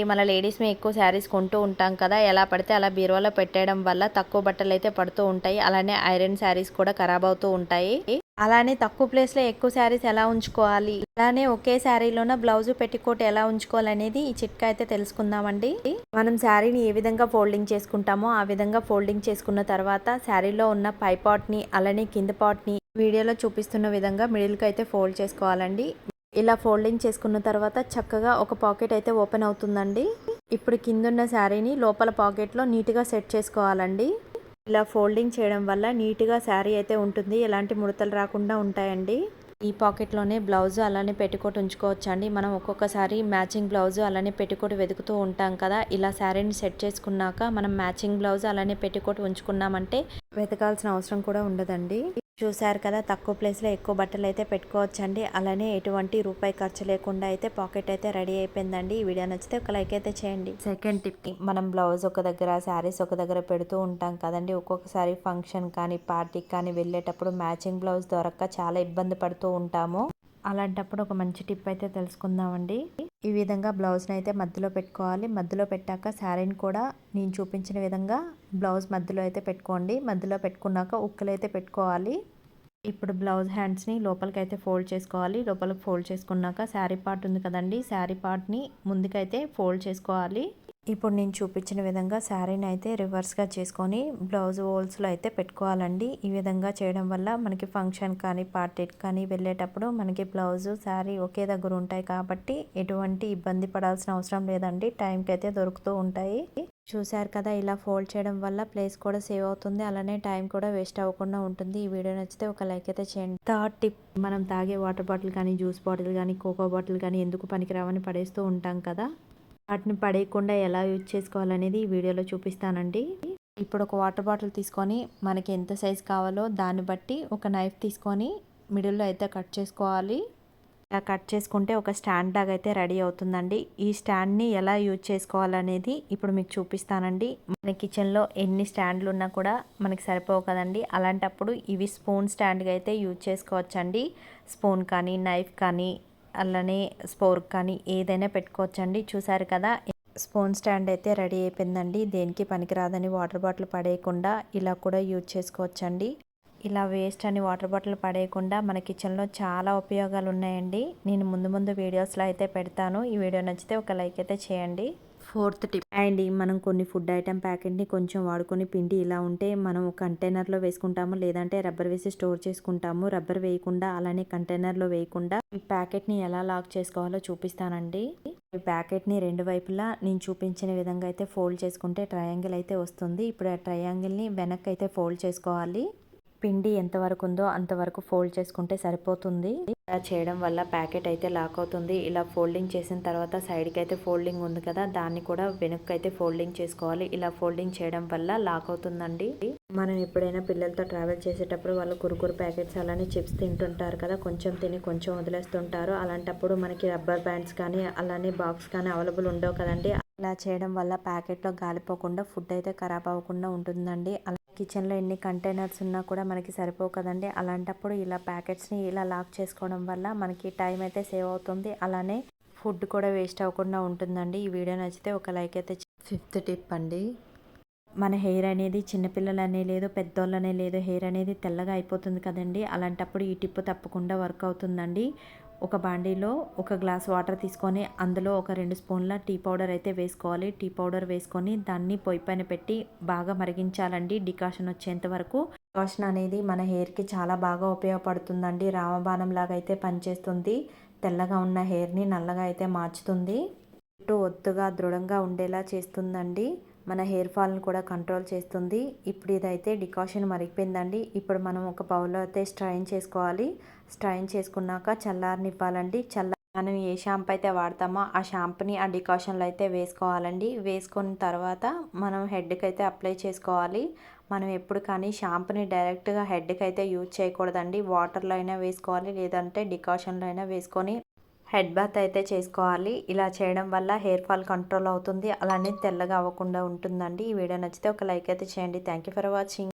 ఈ మన లేడీస్ మేము ఎక్కువ శారీస్ కొంటూ ఉంటాం కదా ఎలా పడితే అలా బీరువాలో పెట్టేయడం వల్ల తక్కువ బట్టలు అయితే పడుతూ ఉంటాయి. అలానే ఐరన్ శారీస్ కూడా ఖరాబ్ అవుతూ ఉంటాయి. అలానే తక్కువ ప్లేస్లో ఎక్కువ శారీస్ ఎలా ఉంచుకోవాలి? అలానే ఒకే శారీలోన బ్లౌజ్ పెట్టికోట్ ఎలా ఉంచుకోవాలి అనేది ఈ చిట్కా అయితే తెలుసుకుందామండి. మనం శారీని ఏ విధంగా ఫోల్డింగ్ చేసుకుంటామో ఆ విధంగా ఫోల్డింగ్ చేసుకున్న తర్వాత శారీలో ఉన్న పై పాట్ని అలానే కింద పాట్ని వీడియోలో చూపిస్తున్న విధంగా మిడిల్కి అయితే ఫోల్డ్ చేసుకోవాలండి. ఇలా ఫోల్డింగ్ చేసుకున్న తర్వాత చక్కగా ఒక పాకెట్ అయితే ఓపెన్ అవుతుందండి. ఇప్పుడు కిందున్న శారీని లోపల పాకెట్లో నీట్గా సెట్ చేసుకోవాలండి. ఇలా ఫోల్డింగ్ చేయడం వల్ల నీట్గా శారీ అయితే ఉంటుంది. ఎలాంటి ముడతలు రాకుండా ఉంటాయండి. ఈ పాకెట్లోనే బ్లౌజ్ అలానే పెట్టుకోట్ ఉంచుకోవచ్చండి. మనం ఒక్కొక్కసారి మ్యాచింగ్ బ్లౌజ్ అలానే పెట్టుకోట్ వెతుకుతూ ఉంటాం కదా. ఇలా శారీని సెట్ చేసుకున్నాక మనం మ్యాచింగ్ బ్లౌజ్ అలానే పెట్టుకోట్ ఉంచుకున్నామంటే వెతకాల్సిన అవసరం కూడా ఉండదండి. చూశారు కదా తక్కువ ప్లేస్లో ఎక్కువ బట్టలు అయితే పెట్టుకోవచ్చండి. అలానే ఎటువంటి రూపాయి ఖర్చు లేకుండా అయితే పాకెట్ అయితే రెడీ అయిపోయిందండి. ఈ వీడియో నచ్చితే ఒక లైక్ అయితే చేయండి. సెకండ్ టిప్ మనం బ్లౌజ్ ఒక దగ్గర శారీస్ ఒక దగ్గర పెడుతూ ఉంటాం కదండి. ఒక్కొక్కసారి ఫంక్షన్ కానీ పార్టీకి కానీ వెళ్ళేటప్పుడు మ్యాచింగ్ బ్లౌజ్ దొరక్క చాలా ఇబ్బంది పడుతూ ఉంటాము. అలాంటప్పుడు ఒక మంచి టిప్ అయితే తెలుసుకుందామండి. ఈ విధంగా బ్లౌజ్ని అయితే మధ్యలో పెట్టుకోవాలి. మధ్యలో పెట్టాక శారీని కూడా నేను చూపించిన విధంగా బ్లౌజ్ మధ్యలో అయితే పెట్టుకోండి. మధ్యలో పెట్టుకున్నాక ఉక్కులు అయితే పెట్టుకోవాలి. ఇప్పుడు బ్లౌజ్ హ్యాండ్స్ని లోపలికైతే ఫోల్డ్ చేసుకోవాలి. లోపలికి ఫోల్డ్ చేసుకున్నాక శారీ పార్ట్ ఉంది కదండి. శారీ పార్ట్ని ముందుకైతే ఫోల్డ్ చేసుకోవాలి. ఇప్పుడు నేను చూపించిన విధంగా శారీని అయితే రివర్స్గా చేసుకొని బ్లౌజ్ హోల్స్లో అయితే పెట్టుకోవాలండి. ఈ విధంగా చేయడం వల్ల మనకి ఫంక్షన్ కానీ పార్టీకి కానీ వెళ్ళేటప్పుడు మనకి బ్లౌజ్ శారీ ఒకే దగ్గర ఉంటాయి కాబట్టి ఎటువంటి ఇబ్బంది పడాల్సిన అవసరం లేదండి. టైంకి అయితే దొరుకుతూ ఉంటాయి. చూశారు కదా ఇలా ఫోల్డ్ చేయడం వల్ల ప్లేస్ కూడా సేవ్ అవుతుంది. అలానే టైం కూడా వేస్ట్ అవ్వకుండా ఉంటుంది. ఈ వీడియో నచ్చితే ఒక లైక్ అయితే చేయండి. థర్డ్ టిప్ మనం తాగే వాటర్ బాటిల్ కానీ జ్యూస్ బాటిల్ కానీ కోకో బాటిల్ కానీ ఎందుకు పనికిరావని పడేస్తూ ఉంటాం కదా. వాటిని పడేయకుండా ఎలా యూజ్ చేసుకోవాలనేది ఈ వీడియోలో చూపిస్తానండి. ఇప్పుడు ఒక వాటర్ బాటిల్ తీసుకొని మనకి ఎంత సైజ్ కావాలో దాన్ని బట్టి ఒక నైఫ్ తీసుకొని మిడిల్లో అయితే కట్ చేసుకోవాలి. ఇలా కట్ చేసుకుంటే ఒక స్టాండ్ లాగా అయితే రెడీ అవుతుందండి. ఈ స్టాండ్ని ఎలా యూజ్ చేసుకోవాలనేది ఇప్పుడు మీకు చూపిస్తానండి. మన కిచెన్లో ఎన్ని స్టాండ్లు ఉన్నా కూడా మనకి సరిపోవు కదండి. అలాంటప్పుడు ఇవి స్పూన్ స్టాండ్గా అయితే యూజ్ చేసుకోవచ్చండి. స్పూన్ కానీ నైఫ్ కానీ అలానే స్పోర్క్ కానీ ఏదైనా పెట్టుకోవచ్చండి. చూసారు కదా స్పూన్ స్టాండ్ అయితే రెడీ అయిపోయిందండి. దేనికి పనికిరాదని వాటర్ బాటిల్ పడేయకుండా ఇలా కూడా యూజ్ చేసుకోవచ్చండి. ఇలా వేస్ట్ అని వాటర్ బాటిల్ పడేయకుండా మన కిచెన్లో చాలా ఉపయోగాలు ఉన్నాయండి నేను ముందు ముందు వీడియోస్లో అయితే పెడతాను. ఈ వీడియో నచ్చితే ఒక లైక్ అయితే చేయండి. Fourth tip. అండ్ మనం కొన్ని ఫుడ్ ఐటెం ప్యాకెట్ని కొంచెం వాడుకొని పిండి ఇలా ఉంటే మనం కంటైనర్లో వేసుకుంటాము లేదంటే రబ్బర్ వేసి స్టోర్ చేసుకుంటాము. రబ్బర్ వేయకుండా అలానే కంటైనర్లో వేయకుండా ఈ ప్యాకెట్ని ఎలా లాక్ చేసుకోవాలో చూపిస్తానండి. ఈ ప్యాకెట్ని రెండు వైపులా నేను చూపించిన విధంగా అయితే ఫోల్డ్ చేసుకుంటే ట్రయాంగిల్ అయితే వస్తుంది. ఇప్పుడు ఆ ట్రయాంగిల్ని వెనక్కి అయితే ఫోల్డ్ చేసుకోవాలి. పిండి ఎంతవరకు ఉందో అంతవరకు ఫోల్డ్ చేసుకుంటే సరిపోతుంది. ఇలా చేయడం వల్ల ప్యాకెట్ అయితే లాక్ అవుతుంది. ఇలా ఫోల్డింగ్ చేసిన తర్వాత సైడ్కి అయితే ఫోల్డింగ్ ఉంది కదా దాన్ని కూడా వెనక్కి అయితే ఫోల్డింగ్ చేసుకోవాలి. ఇలా ఫోల్డింగ్ చేయడం వల్ల లాక్ అవుతుందండి. మనం ఎప్పుడైనా పిల్లలతో ట్రావెల్ చేసేటప్పుడు వాళ్ళు కురుకురు ప్యాకెట్స్ అలానే చిప్స్ తింటుంటారు కదా కొంచెం తిని కొంచెం వదిలేస్తుంటారు. అలాంటప్పుడు మనకి రబ్బర్ బ్యాండ్స్ కానీ అలానే బాక్స్ కానీ అవైలబుల్ ఉండవు కదండి. ఇలా చేయడం వల్ల ప్యాకెట్లో గాలిపోకుండా ఫుడ్ అయితే ఖరాబ్ అవ్వకుండా ఉంటుందండి. అలా కిచెన్లో ఎన్ని కంటైనర్స్ ఉన్నా కూడా మనకి సరిపోవు కదండి. అలాంటప్పుడు ఇలా ప్యాకెట్స్ని ఇలా లాక్ చేసుకోవడం వల్ల మనకి టైం అయితే సేవ్ అవుతుంది. అలానే ఫుడ్ కూడా వేస్ట్ అవ్వకుండా ఉంటుందండి. ఈ వీడియో నచ్చితే ఒక లైక్ అయితే ఫిఫ్త్ టిప్ అండి. మన హెయిర్ అనేది చిన్నపిల్లలనే లేదు పెద్దోళ్ళనే లేదు. హెయిర్ అనేది తెల్లగా అయిపోతుంది కదండి. అలాంటప్పుడు ఈ టిప్ తప్పకుండా వర్క్ అవుతుందండి. ఒక బాండీలో ఒక గ్లాస్ వాటర్ తీసుకొని అందులో ఒక రెండు స్పూన్ల టీ పౌడర్ అయితే వేసుకోవాలి. టీ పౌడర్ వేసుకొని దాన్ని పొయ్యి పైన పెట్టి బాగా మరిగించాలండి. డికాషన్ వచ్చేంత వరకు. డికాషన్ అనేది మన హెయిర్కి చాలా బాగా ఉపయోగపడుతుందండి. రామబాణం లాగా అయితే పనిచేస్తుంది. తెల్లగా ఉన్న హెయిర్ని నల్లగా అయితే మార్చుతుంది. చుట్టూ ఒత్తుగా దృఢంగా ఉండేలా చేస్తుందండి. మన హెయిర్ ఫాల్ని కూడా కంట్రోల్ చేస్తుంది. ఇప్పుడు ఇదైతే డికాషన్ మరిగిపోయిందండి. ఇప్పుడు మనం ఒక బౌల్లో అయితే స్ట్రైన్ చేసుకోవాలి. స్ట్రైన్ చేసుకున్నాక చల్లారనివ్వాలండి. చల్ల మనం ఏ షాంపూ అయితే వాడతామో ఆ షాంపూని ఆ డికాషన్లో అయితే వేసుకోవాలండి. వేసుకున్న తర్వాత మనం హెడ్కి అయితే అప్లై చేసుకోవాలి. మనం ఎప్పుడు కానీ షాంపూని డైరెక్ట్గా హెడ్కి అయితే యూజ్ చేయకూడదండి. వాటర్లో అయినా వేసుకోవాలి. లేదంటే డికాషన్లో అయినా వేసుకొని హెడ్ బాత్ అయితే చేసుకోవాలి. ఇలా చేయడం వల్ల హెయిర్ ఫాల్ కంట్రోల్ అవుతుంది. అలానే తెల్లగా అవ్వకుండా ఉంటుందండి. ఈ వీడియో నచ్చితే ఒక లైక్ అయితే చేయండి. Thank you for watching